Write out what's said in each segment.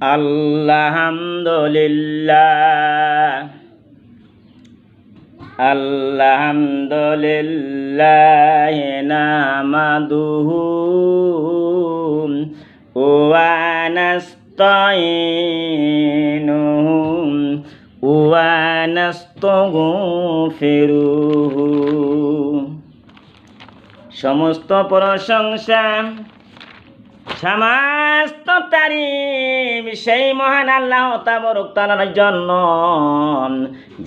আল্লাহামদুলিল্লাহ আলহামদুলিল্লাহ নামাদুহু ওয়া নাস্তাইনুহু ওয়া নাস্তাগফিরুহু সমস্ত প্রশংসা সমস্ত তারিফ সেই মহান আল্লাহ তাবরক জন্য।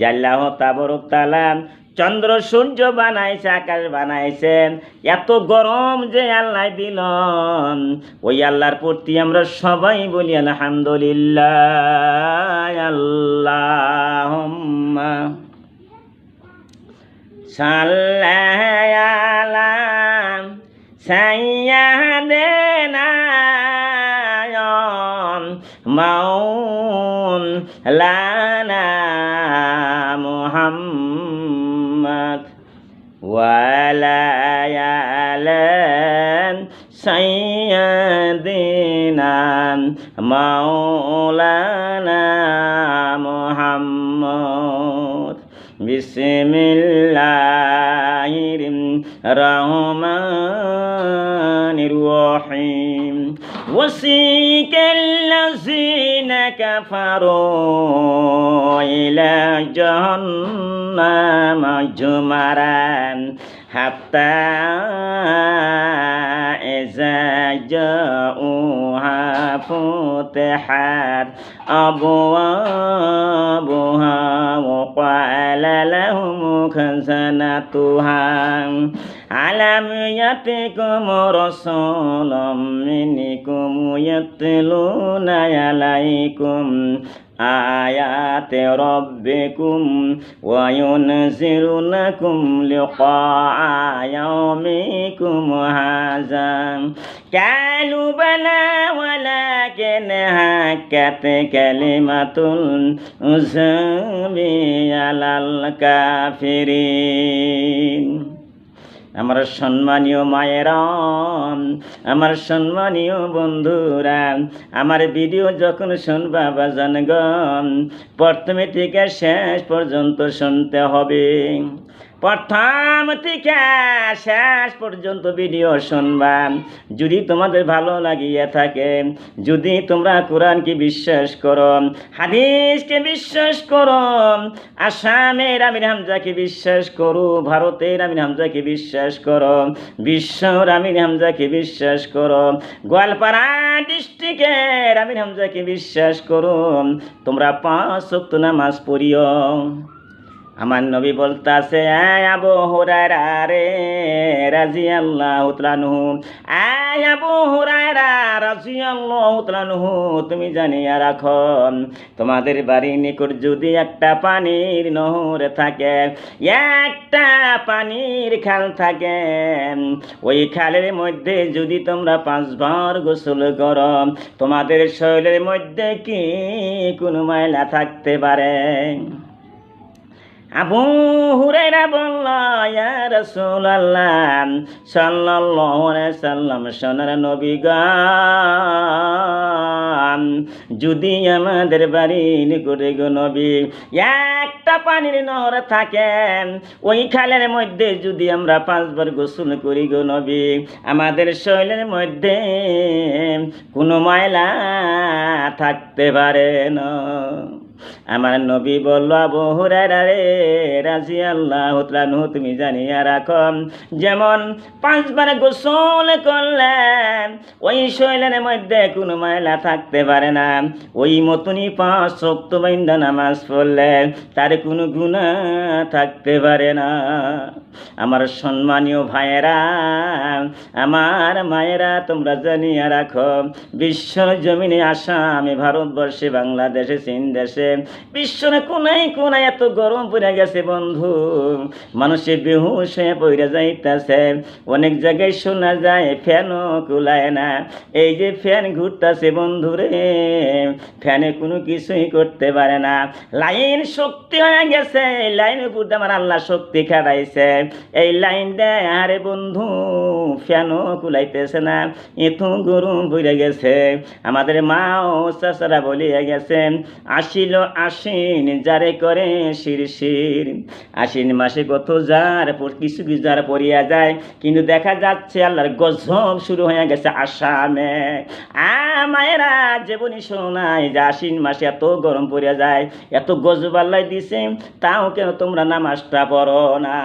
জাল্লাহ তাবরক চন্দ্র সূর্য বানাইছে, আকাশ বানাইছে। এত গরম যে আল্লাহ দিল ওই আল্লাহর প্রতি আমরা সবাই বলি, আলহামদুলিল্লাহ আল্লাহ سيدنا مولانا محمد ولا يعلم سيدنا مولانا محمد. بسم الله الرحمن الرحمن الرحيم. وسيك الذين كفروا إلى جهنم جمرا حتى إذا جاءوها فتحت أبوابها وقال لهم خزنتها ألم يأتكم رسول منكم يتلون عليكم آيات ربكم وينزلونكم لقاء يومكم هذا. قالوا بلى ولكن هكت كلمة العذاب على الكافرين. আমার সম্মানীয় মায়েরা, আমার সম্মানীয় বন্ধুরা, আমার ভিডিও যখন শুনবা বা জানগণ প্রথমে থেকে শেষ পর্যন্ত শুনতে হবে। প্রথম থেকে শেষ পর্যন্ত ভিডিও শুনবা। যদি তোমাদের ভালো লাগিয়ে থাকে, যদি তোমরা কোরআনকে বিশ্বাস করো, হাদিসকে বিশ্বাস করো, আসামের আমির হামজাকে বিশ্বাস করো, ভারতের আমির হামজাকে বিশ্বাস করো, বিশ্বর আমির হামজাকে বিশ্বাস করো, গোয়ালপাড়া ডিস্ট্রিক্টের আমির হামজাকে বিশ্বাস করো, তোমরা পাঁচ নামাজ পড়িও। আমার নবী বলতাছে আবু হুরায়রা রে, রাজিয়াল্লাহু তাআলাহু আয় আবু হুরায়রা, রাজিয়াল্লাহু তাআলাহু তুমি জানিয়া রাখো, তোমাদের বাড়ির নিকট যদি একটা পানির নহর থাকে, একটা পানির খাল থাকে, ওই খালের মধ্যে যদি তোমরা পাঁচবার গোসল করো, তোমাদের শরীরের মধ্যে কি কোনো ময়লা থাকতে পারে? আবু হুরাইরা বলল, ইয়া রাসূলুল্লাহ, সাল্লাল্লাহু আলাইহি সাল্লাম সোনার নবী গান যদি আমাদের বাড়ি নিকটে গো নবী একটা পানির নহর থাকে, ওই খালের মধ্যে যদি আমরা পাঁচবার গোসল করি গো নবী, আমাদের শরীরের মধ্যে কোনো ময়লা থাকতে পারে না। আমার নবী বলল, আবু হুরায়রা রাজি আল্লাহ হুতলানহু তুমি জানিয়া রাখো, যেমন পাঁচবার গোসল করলে ওই শৈলের মধ্যে কোনো ময়লা থাকতে পারে না। ওই মতনই পাঁচ শক্ত বাইন্দা নামাজ পড়লে তার কোনো গুণা থাকতে পারে না। আমার সম্মানীয় ভাইয়েরা, আমার মায়েরা, তোমরা জানিয়া রাখো বিশ্ব জমিনে আসামে, ভারতবর্ষে, বাংলাদেশে, চীন দেশে আসে বিশ্বরে কোনায় কোনায় এত গরম পড়ে গেছে বন্ধু। মানুষে বেহুশ হয়ে পড়ে যাইতেছে। অনেক জায়গায় শোনা যায়, ফ্যানও কুলায় না। এই যে ফ্যান ঘুরতেছে বন্ধু রে, ফ্যানে কোনো কিছুই করতে পারে না। লাইন শক্তি হয়ে গেছে, এই লাইনের উপর আমার আল্লাহ শক্তি খাটাইছে। এই লাইন দেয়, আরে বন্ধু, ফ্যানও কুলাইতেছে না। এত গরম পড়ে গেছে। আমাদের মা ও চাচারা বলিয়া গেছে আসিল আশ্বিন, যারে করে শিরশির। আশ্বিন মাসে কত যার কিছু কিছু যার পড়িয়া যায়, কিন্তু দেখা যাচ্ছে আল্লাহর গজব শুরু হয়ে গেছে আসামে। আ মায়েরা জীবনী শোনাই যে আশ্বিন মাসে এত গরম পড়িয়া যায়, এত গজব আল্লাহ দিছে, তাও কেন তোমরা নামাজটা পড়ো না?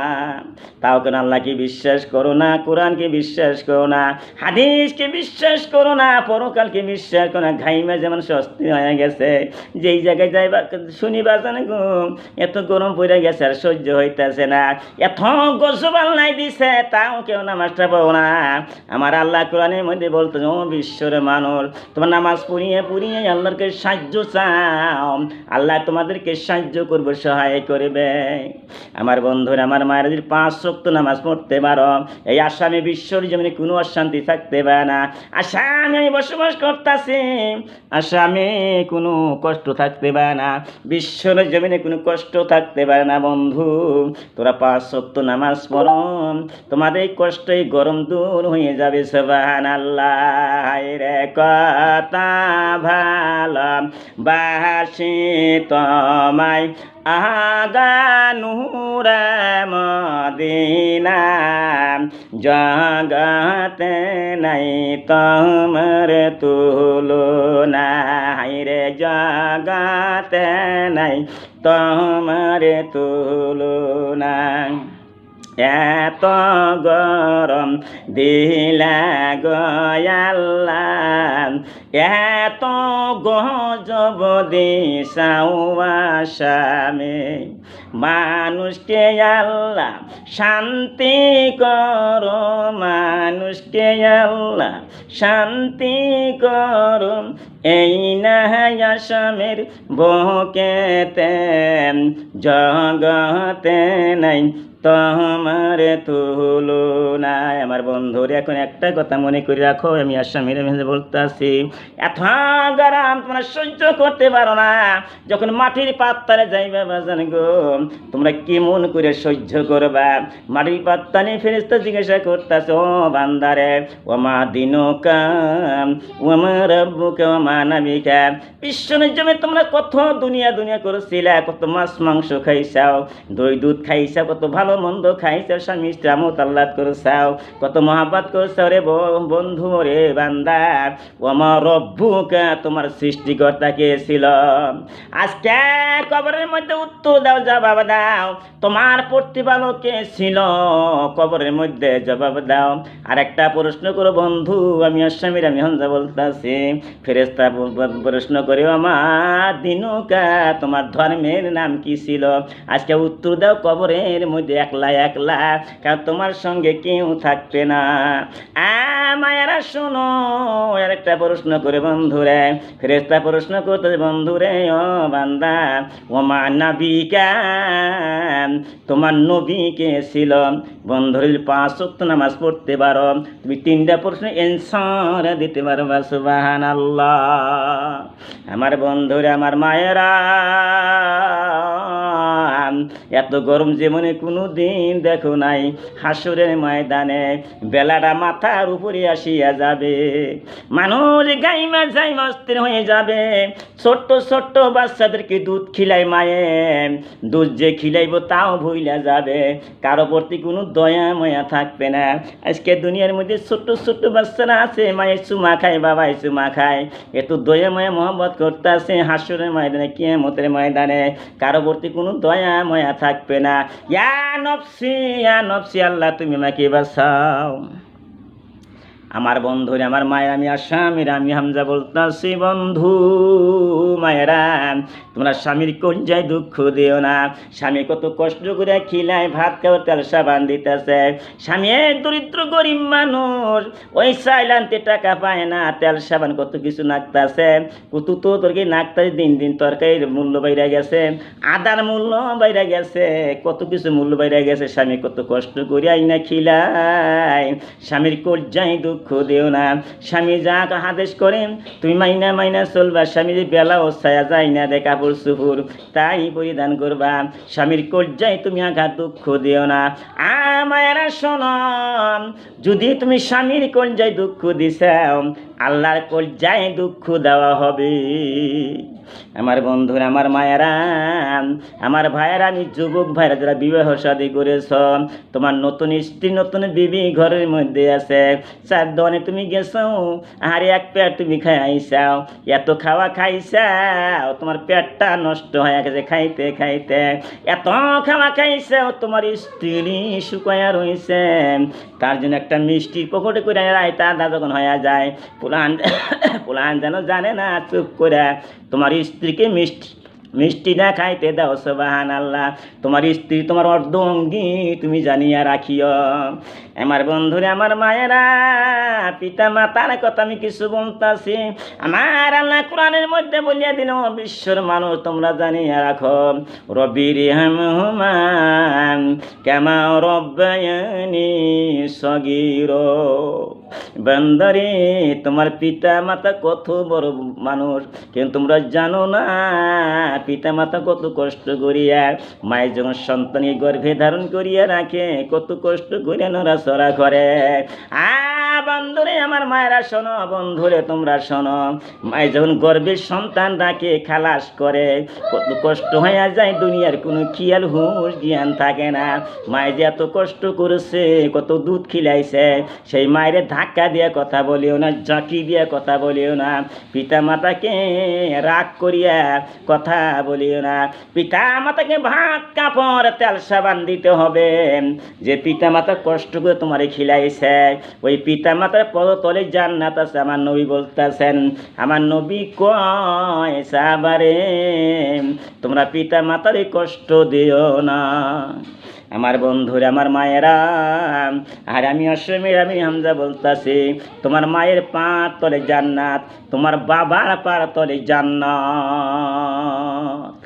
তাও কেন আল্লাহকে বিশ্বাস করো না, কোরআনকে বিশ্বাস করো না, হাদিসকে বিশ্বাস করো না, পরকালকে বিশ্বাস করো না? ঘাইমা যেমন স্বস্তি হয়ে গেছে, যেই জায়গায় যাইবা শুনিবা জানে এত গরম পড়ে গেছে আর সহ্য হইতেছে না। এত গজব আল্লাহ দিছে, তাও কেউ নামাজটা পড়ো না। আমার আল্লাহ কোরআনের মধ্যে বলতো ও বিশ্বর মানুষ, তোমার নামাজ পড়িয়ে পড়িয়ে আল্লাহরকে সাহায্য চাও। আল্লাহ তোমাদেরকে সাহায্য করবে, সহায় করবে। আমার বন্ধুরা, আমার মায়ের যদি পাঁচ শক্ত নামাজ পড়তে পারো। এই আসামে বিশ্বর জমিনে কোনো অশান্তি থাকতে পারে না। আসামে আমি বসবাস করতেছি, আসামে কোনো কষ্ট থাকতে পারে না। বিশ্বর জমিনে কোনো কষ্ট থাকতে পারে না, বন্ধু। তোরা পাঁচ শক্ত নামাজ পড়ো। তোমাদের এই কষ্ট এই গরম দূর হয়ে যাবে সবান আল্লাহ রে কথা ভালো। বাসি তোমায় আগানুরে মদিনা। জগতে নাই তোমার তুলনা। রে জগতে নাই, তোমার তুলনা এত গরম দিলা গয়াল্লা এত গজব দিশাও মানুষকে আল্লাহ শান্তি করো, মানুষকে আল্লাহ শান্তি করো। এই না আসামের বকেতে জগতে নাই, তোমার তুলনায়। আমার বন্ধুর এখন একটা কথা মনে করে রাখো, আমি আসামের মেঝে বলতেছি, এত গরম তোমরা সহ্য করতে পারো না। যখন মাটির পাত্তারে যাইবে বাজান গো, তোমরা কেমন করে সহ্য করবা? মাটির পাত্তানি ফেরেস্তা জিজ্ঞাসা করতেছে, ও বান্দারে ও মা দিনকা ও মা রব্বুকা ও মা নাবিকা বিশ্বের জমে তোমরা কত দুনিয়া দুনিয়া করেছিলা, কত মাছ, মাংস খাইছাও, দই, দুধ খাইছাও, কত ভালো মন্দ খাইছাও, স্বামী স্ত্রামত আল্লাদ করেছাও, কত মহাবাত করেছাও রে বন্ধু রে বান্দা। আমার রব্বুকা, তোমার সৃষ্টিকর্তা কে ছিল? আজকে কবরের মধ্যে উত্তর দাও, জবাব দাও, তোমার প্রতিপালক কে ছিল? কবরের মধ্যে জবাব দাও। আর একটা প্রশ্ন করো, বন্ধু, আমি আসামির আমি হঞ্জা বলতাছি ফেরেস্তা ব- প্রশ্ন করে আমার দিনুকা, তোমার ধর্মের নাম কি ছিল? আজকে উত্তর দাও কবরের মধ্যে একলা একলা, কারণ তোমার সঙ্গে কেউ থাকবে না। মায়েরা, শোনো আর একটা প্রশ্ন করে বন্ধুরে ফেরেস্তা প্রশ্ন করতে বন্ধুরে, ও বান্দা ও মা নাবিকা, তোমার নবী কে ছিল? বন্ধুরের পাঁচ সপ্তাহ নামাজ পড়তে পারো। তুমি তিনটা প্রশ্ন এনসার দিতে পারবা সুবাহান আল্লাহ আমার বন্ধুরা, আমার মায়েরা, এত গরম জীবনে কোনো দিন দেখো নাই, হাসুরের ময়দানে বেলাটা মাথার উপরে আসিয়া যাবে, মানুষ গাইমা যাই মস্তির হয়ে যাবে ছোট্ট ছোট্ট বাচ্চাদেরকে দুধ খিলাই মায়ে। দুধ যে খিলাইব তাও ভুইলা যাবে। কারও প্রতি কোনো দয়া ময়া থাকবে না। আজকে দুনিয়ার মধ্যে ছোট্ট ছোট্ট বাচ্চারা আছে মায়ের চুমা খায়, বাবাই চুমা খায়। এত দয়া ময়া মহব্বত করতে আছে হাসুরের ময়দানে, কিয়ামতের ময়দানে। কারও প্রতি কোনো দয়া ময়া থাকবে না। ইয়া নফসি ইয়া নফসি, আল্লাহ তুমি আমাকে বাঁচাও। আমার বন্ধুরে আমার মায়ের আমি আসামের আমি হামজা বলতাছি, বন্ধু, মায়েরা, তোমরা স্বামীর কঞ্জায় দুঃখ দিও না। স্বামী কত কষ্ট করে খিলায় ভাত খাওয়ার তেল সাবান দিতেছে। স্বামী দরিদ্র গরিব মানুষ, ওই সাইলান্তে টাকা পায় না, তেল সাবান কত কিছু নাকতাছে। কত তো তরকারি নাকতাছে? দিন দিন তরকারির মূল্য বাইরে গেছে, আদার মূল্য বাইরে গেছে, কত কিছু মূল্য বাইরে গেছে। স্বামী কত কষ্ট করে আইনা খিলায়, স্বামীর কর্যাই দুঃখ দিও না। স্বামী যা আদেশ করেন, তুমি মাইনা মাইনা চলবা, স্বামীর বেলা ও যায় না দে কাপড় সুপুর তাই পরিধান করবা। স্বামীর কর্যায় তুমি আঘাত, দুঃখ দিও না। আমায়রা শোন যদি তুমি স্বামীর কর্যায় দুঃখ দিছাও আল্লাহর কর্যায় দুঃখ দেওয়া হবে। আমার বন্ধুরা, আমার মায়েরা, আমার ভাইয়েরা, আমি যুবক ভাইরা যারা বিবাহ শাদী করেছ, তোমার নতুন স্ত্রী, নতুন বিবি ঘরের মধ্যে আছে। চার দোকানে তুমি গেছো, আর এক পেট তুমি খাই আইসাও এত খাওয়া খাইছাও, তোমার পেটটা নষ্ট হয়ে গেছে খাইতে খাইতে। এত খাওয়া খাইছাও, তোমার স্ত্রী শুকায়া রয়েছে। তার জন্য একটা মিষ্টি পকেটে করে রায়তা আদা যখন হয়ে যায় পুলান পুলান যেন জানে না, চুপ করে। তোমার স্ত্রীকে মিষ্টি মিষ্টি না খাইতে দাও সবাহান আল্লাহ তোমার স্ত্রী তোমার অর্ধ অঙ্গি, তুমি জানিয়া রাখিও। আমার বন্ধুরে, আমার মায়েরা পিতা মাতার কথা আমি কিছু বলতাছি। আমার আল্লাহ কোরআনের মধ্যে বলিয়া দিল, বিশ্বর মানুষ তোমরা জানিয়া রাখো রবির হুমান কেমা রব্বায়নি সগির। বন্দরে, তোমার পিতা মাতা কত বড় মানুষ। কিন্তু তোমরা জানো না পিতা মাতা কত কষ্ট করিয়া মায়ের যখন সন্তানকে গর্ভে ধারণ করিয়া রাখে, কত কষ্ট করিয়া নড়াচড়া করে। বন্ধুরে আমার মায়েরা শোনো, বন্ধুরে, তোমরা শোনো। মায়ের যখন গর্ভের সন্তান রাখে, খালাস করে, কত কষ্ট হয়ে যায়, দুনিয়ার কোনো খেয়াল, হুঁশ, জ্ঞান থাকে না। মায়ের যে এত কষ্ট করেছে, কত দুধ খিলাইছে, সেই মায়ের ধাক্কা দিয়ে কথা বলিও না জাঁকি দিয়ে কথা বলিও না পিতা মাতাকে রাগ করিয়া কথা বলিও না। পিতা মাতাকে ভাত কাপড়, তেল সাবান দিতে হবে। যে পিতা মাতা কষ্ট করে তোমারে খিলাইছে, ওই পিতা মাতার তলে পদতলে জান্নাত আছে, আমার নবী বলতেছেন। আমার নবী কয় সাবারে তোমরা পিতা মাতারে কষ্ট দিও না। আমার বন্ধুর, আমার মায়েরা। আর আমি অসমের, আমি হামজা বলতাছি, তোমার মায়ের পা তলে জান্নাত, তোমার বাবার পার তলে জান্নাত।